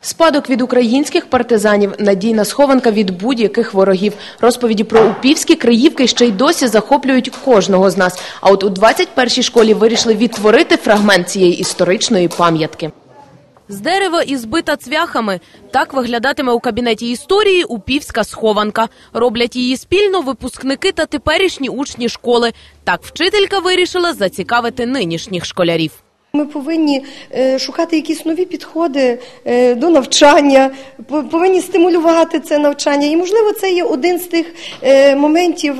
Спадок від українських партизанів, надійна схованка від будь-яких ворогів. Розповіді про упівські криївки ще й досі захоплюють кожного з нас. А от у 21-й школі вирішили відтворити фрагмент цієї історичної пам'ятки. З дерева і збита цвяхами. Так виглядатиме у кабінеті історії упівська схованка. Роблять її спільно випускники та теперішні учні школи. Так вчителька вирішила зацікавити нинішніх школярів. Ми повинні е, шукати якісь нові підходи е, до навчання, повинні стимулювати це навчання. І, можливо, це є один з тих е, моментів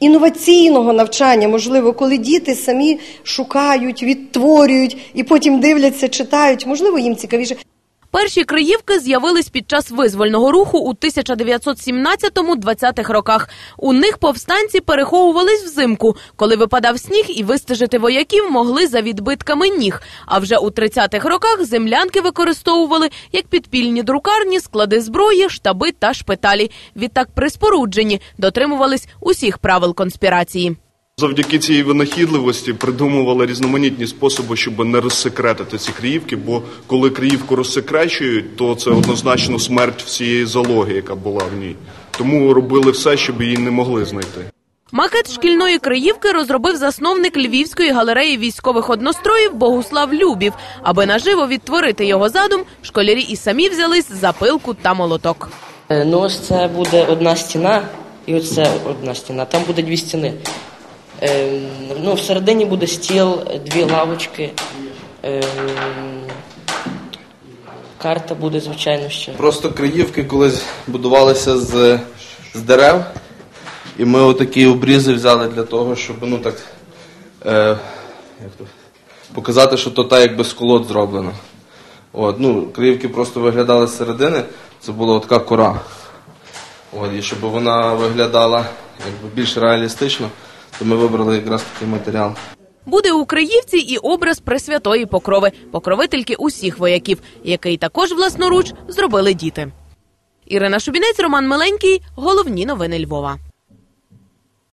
інноваційного навчання, можливо, коли діти самі шукають, відтворюють і потім дивляться, читають. Можливо, їм цікавіше. Перші криївки з'явились під час визвольного руху у 1917-20-х роках. У них повстанці переховувались взимку, коли випадав сніг, і вистежити вояків могли за відбитками ніг. А вже у 30-х роках землянки використовували як підпільні друкарні, склади зброї, штаби та шпиталі. Відтак при спорудженні дотримувались усіх правил конспірації. Завдяки цій винахідливості придумували різноманітні способи, щоб не розсекретити ці криївки, бо коли криївку розсекречують, то це однозначно смерть всієї залоги, яка була в ній. Тому робили все, щоб її не могли знайти. Макет шкільної криївки розробив засновник Львівської галереї військових одностроїв Богуслав Любів. Аби наживо відтворити його задум, школярі і самі взялись за пилку та молоток. Е, Ну, ось це буде одна стіна, і оце одна стіна. Там буде дві стіни. Е, ну, всередині буде стіл, дві лавочки. Е, карта буде, звичайно, ще. Просто криївки колись будувалися з, з дерев, і ми отакі обрізи взяли для того, щоб ну так е, як то, показати, що то так якби з колод зроблено. От, ну, криївки просто виглядали з середини, це була така кора. От, і щоб вона виглядала якби більш реалістично, то ми вибрали якраз такий матеріал. Буде у Криївці і образ Пресвятої Покрови, покровительки усіх вояків, який також власноруч зробили діти. Ірина Шубінець, Роман Миленький. Головні новини Львова.